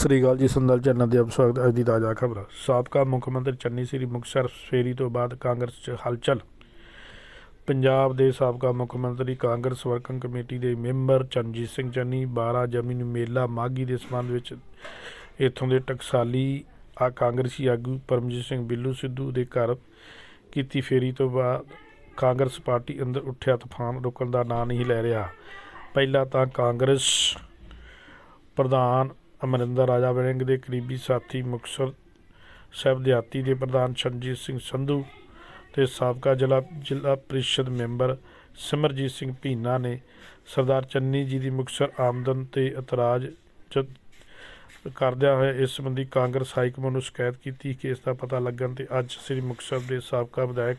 ਸ੍ਰੀ ਅਕਾਲ ਜੀ, ਸੰਦਲ ਚੈਨਲ ਦੇ ਆਪ ਸਵਾਗਤ ਅੱਜ ਦੀ ਤਾਜ਼ਾ ਖਬਰ, ਸਾਬਕਾ ਮੁੱਖ ਮੰਤਰੀ ਚੰਨੀ ਸ੍ਰੀ ਮੁਕਤਸਰ ਫੇਰੀ ਤੋਂ ਬਾਅਦ ਕਾਂਗਰਸ 'ਚ ਹਲਚਲ। ਪੰਜਾਬ ਦੇ ਸਾਬਕਾ ਮੁੱਖ ਮੰਤਰੀ ਕਾਂਗਰਸ ਵਰਕਿੰਗ ਕਮੇਟੀ ਦੇ ਮੈਂਬਰ ਚਰਨਜੀਤ ਸਿੰਘ ਚੰਨੀ 12 ਜਮੀਨ ਮੇਲਾ ਮਾਗੀ ਦੇ ਸੰਬੰਧ ਵਿੱਚ ਇੱਥੋਂ ਦੇ ਟਕਸਾਲੀ ਆ ਕਾਂਗਰਸੀ ਆਗੂ ਪਰਮਜੀਤ ਸਿੰਘ ਬਿੱਲੂ ਸਿੱਧੂ ਦੇ ਘਰ ਕੀਤੀ ਫੇਰੀ ਤੋਂ ਬਾਅਦ ਕਾਂਗਰਸ ਪਾਰਟੀ ਅੰਦਰ ਉੱਠਿਆ ਤੂਫਾਨ, ਰੁਕਣ ਦਾ ਨਾਂ ਨਹੀਂ ਲੈ ਰਿਹਾ। ਪਹਿਲਾਂ ਤਾਂ ਕਾਂਗਰਸ ਪ੍ਰਧਾਨ ਅਮਰਿੰਦਰ ਰਾਜਾ ਵੜਿੰਗ ਦੇ ਕਰੀਬੀ ਸਾਥੀ ਮੁਕਤਸਰ ਸਾਹਿਬ ਦਿਹਾਤੀ ਦੇ ਪ੍ਰਧਾਨ ਚਰਨਜੀਤ ਸਿੰਘ ਸੰਧੂ ਤੇ ਸਾਬਕਾ ਜ਼ਿਲ੍ਹਾ ਜ਼ਿਲ੍ਹਾ ਪ੍ਰੀਸ਼ਦ ਮੈਂਬਰ ਸਿਮਰਜੀਤ ਸਿੰਘ ਭੀਨਾ ਨੇ ਸਰਦਾਰ ਚੰਨੀ ਜੀ ਦੀ ਮੁਕਤਸਰ ਆਮਦਨ ਤੇ ਇਤਰਾਜ਼ ਕਰਦਿਆਂ ਹੋਇਆ ਇਸ ਸੰਬੰਧੀ ਕਾਂਗਰਸ ਹਾਈ ਕਮਾਂਡ ਨੂੰ ਸ਼ਿਕਾਇਤ ਕੀਤੀ ਕਿ ਇਸ ਦਾ ਪਤਾ ਲੱਗਣ ਤੇ ਅੱਜ ਸ੍ਰੀ ਮੁਕਤਸਰ ਦੇ ਸਾਬਕਾ ਵਿਧਾਇਕ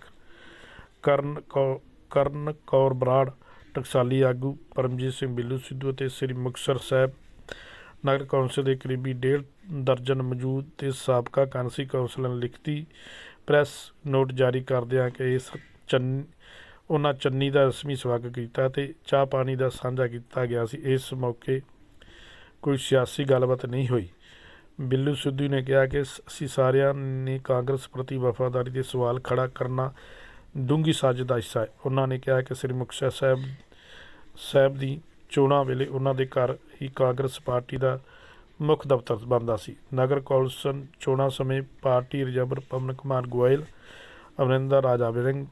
ਕਰਨ ਕੌ- ਕਰਨ ਕੌਰ ਬਰਾੜ, ਟਕਸਾਲੀ ਆਗੂ ਪਰਮਜੀਤ ਸਿੰਘ ਬਿੱਲੂ ਸਿੱਧੂ ਅਤੇ ਸ੍ਰੀ ਮੁਕਤਸਰ ਸਾਹਿਬ ਨਗਰ ਕੌਂਸਲ ਦੇ ਕਰੀਬੀ ਡੇਢ ਦਰਜਨ ਮੌਜੂਦ ਤੇ ਸਾਬਕਾ ਕਾਂਸੀ ਕੌਂਸਲ ਨੇ ਲਿਖਤੀ ਪ੍ਰੈਸ ਨੋਟ ਜਾਰੀ ਕਰਦਿਆਂ ਕਿ ਇਸ ਚੰਨ, ਉਹਨਾਂ ਚੰਨੀ ਦਾ ਰਸਮੀ ਸਵਾਗਤ ਕੀਤਾ ਤੇ ਚਾਹ ਪਾਣੀ ਦਾ ਸਾਂਝਾ ਕੀਤਾ ਗਿਆ ਸੀ। ਇਸ ਮੌਕੇ ਕੋਈ ਸਿਆਸੀ ਗੱਲਬਾਤ ਨਹੀਂ ਹੋਈ। ਬਿੱਲੂ ਸਿੱਧੂ ਨੇ ਕਿਹਾ ਕਿ ਸ- ਅਸੀਂ ਸਾਰਿਆਂ ਨੇ ਕਾਂਗਰਸ ਪ੍ਰਤੀ ਵਫਾਦਾਰੀ ਦੇ ਸਵਾਲ ਖੜਾ ਕਰਨਾ ਡੂੰਗੀ ਸਾਜ਼ਿਸ਼ ਦਾ ਹਿੱਸਾ ਹੈ। ਉਹਨਾਂ ਨੇ ਕਿਹਾ ਕਿ ਸ੍ਰੀ ਮੁਕਤਸਰ ਸਾਹਿਬ ਸਾਹਿਬ ਦੀ ਚੋਣਾਂ ਵੇਲੇ ਉਹਨਾਂ ਦੇ ਘਰ ਹੀ ਕਾਂਗਰਸ ਪਾਰਟੀ ਦਾ ਮੁੱਖ ਦਫ਼ਤਰ ਬਣਦਾ ਸੀ। ਨਗਰ ਕੌਂਸਲ ਚੋਣਾਂ ਸਮੇਂ ਪਾਰਟੀ ਰਿਜ਼ਰਵਰ ਪਵਨ ਕੁਮਾਰ ਗੋਇਲ, ਅਮਰਿੰਦਰ ਰਾਜਾ ਵਿਰੰਗ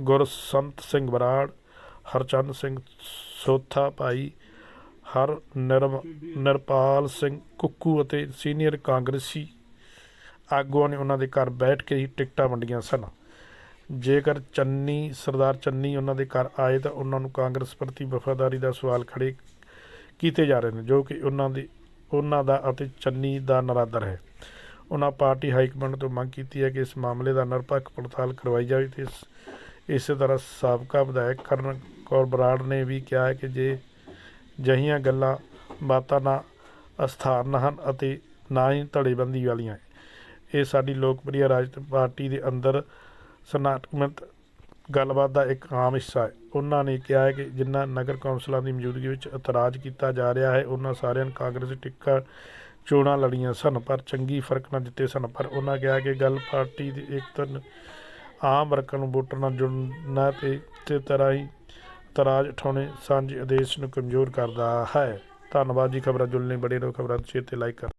ਗੁਰਸੰਤ ਸਿੰਘ ਬਰਾੜ, ਹਰਚੰਦ ਸਿੰਘ ਸੋਥਾ ਭਾਈ ਹਰ ਨਿਰਮ, ਨਿਰਪਾਲ ਸਿੰਘ ਕੁੱਕੂ ਅਤੇ ਸੀਨੀਅਰ ਕਾਂਗਰਸੀ ਆਗੂਆਂ ਨੇ ਉਹਨਾਂ ਦੇ ਘਰ ਬੈਠ ਕੇ ਹੀ ਟਿਕਟਾਂ ਵੰਡੀਆਂ ਸਨ। ਜੇਕਰ ਚੰਨੀ, ਸਰਦਾਰ ਚੰਨੀ ਉਹਨਾਂ ਦੇ ਘਰ ਆਏ ਤਾਂ ਉਹਨਾਂ ਨੂੰ ਕਾਂਗਰਸ ਪ੍ਰਤੀ ਵਫਾਦਾਰੀ ਦਾ ਸਵਾਲ ਖੜੇ ਕੀਤੇ ਜਾ ਰਹੇ ਨੇ, ਜੋ ਕਿ ਉਹਨਾਂ ਦੀ, ਉਹਨਾਂ ਦਾ ਅਤੇ ਚੰਨੀ ਦਾ ਨਰਾਦਰ ਹੈ। ਉਹਨਾਂ ਪਾਰਟੀ ਹਾਈ ਕਮਾਂਡ ਤੋਂ ਮੰਗ ਕੀਤੀ ਹੈ ਕਿ ਇਸ ਮਾਮਲੇ ਦਾ ਨਿਰਪੱਖ ਪੜਤਾਲ ਕਰਵਾਈ ਜਾਵੇ ਤੇ ਇਸ, ਇਸੇ ਤਰ੍ਹਾਂ ਸਾਬਕਾ ਵਿਧਾਇਕ ਕਰਨ ਕੌਰ ਬਰਾੜ ਨੇ ਵੀ ਕਿਹਾ ਹੈ ਕਿ ਜੇ ਜਹੀਆਂ ਗੱਲਾਂ ਬਾਤਾਂ ਨਾ ਅਸਥਾਰਨ ਹਨ ਅਤੇ ਨਾ ਹੀ ਧੜੇਬੰਦੀ ਵਾਲੀਆਂ, ਇਹ ਸਾਡੀ ਲੋਕਪ੍ਰਿਯ ਰਾਜ ਪਾਰਟੀ ਦੇ ਅੰਦਰ ਸਨਾਤਮਕ ਗੱਲਬਾਤ ਦਾ ਇੱਕ ਆਮ ਹਿੱਸਾ ਹੈ। ਉਹਨਾਂ ਨੇ ਕਿਹਾ ਹੈ ਕਿ ਜਿਨ੍ਹਾਂ ਨਗਰ ਕੌਂਸਲਾਂ ਦੀ ਮੌਜੂਦਗੀ ਵਿੱਚ ਇਤਰਾਜ਼ ਕੀਤਾ ਜਾ ਰਿਹਾ ਹੈ, ਉਹਨਾਂ ਸਾਰਿਆਂ ਨੇ ਕਾਂਗਰਸੀ ਟਿੱਕਾ ਚੋਣਾਂ ਲੜੀਆਂ ਸਨ, ਪਰ ਚੰਗੀ ਫ਼ਰਕ ਨਾਲ ਦਿੱਤੇ ਸਨ। ਪਰ ਉਹਨਾਂ ਕਿਹਾ ਕਿ ਗੱਲ ਪਾਰਟੀ ਦੀ ਏਕਤਾ ਆਮ ਵਰਕਰਾਂ ਨੂੰ ਵੋਟਰ ਨਾਲ ਜੁੜਨਾ ਤੇ ਤੇ ਤਰ੍ਹਾਂ ਹੀ ਇਤਰਾਜ਼ ਉਠਾਉਣੇ ਸਾਂਝੇ ਆਦੇਸ਼ ਨੂੰ ਕਮਜ਼ੋਰ ਕਰਦਾ ਹੈ। ਧੰਨਵਾਦ ਜੀ ਖਬਰਾਂ ਜੁੜਨ ਲਈ, ਬੜੇ ਰੋ ਖਬਰਾਂ ਨੂੰ ਸ਼ੇਅਰ ਤੇ ਲਾਈਕ ਕਰੋ।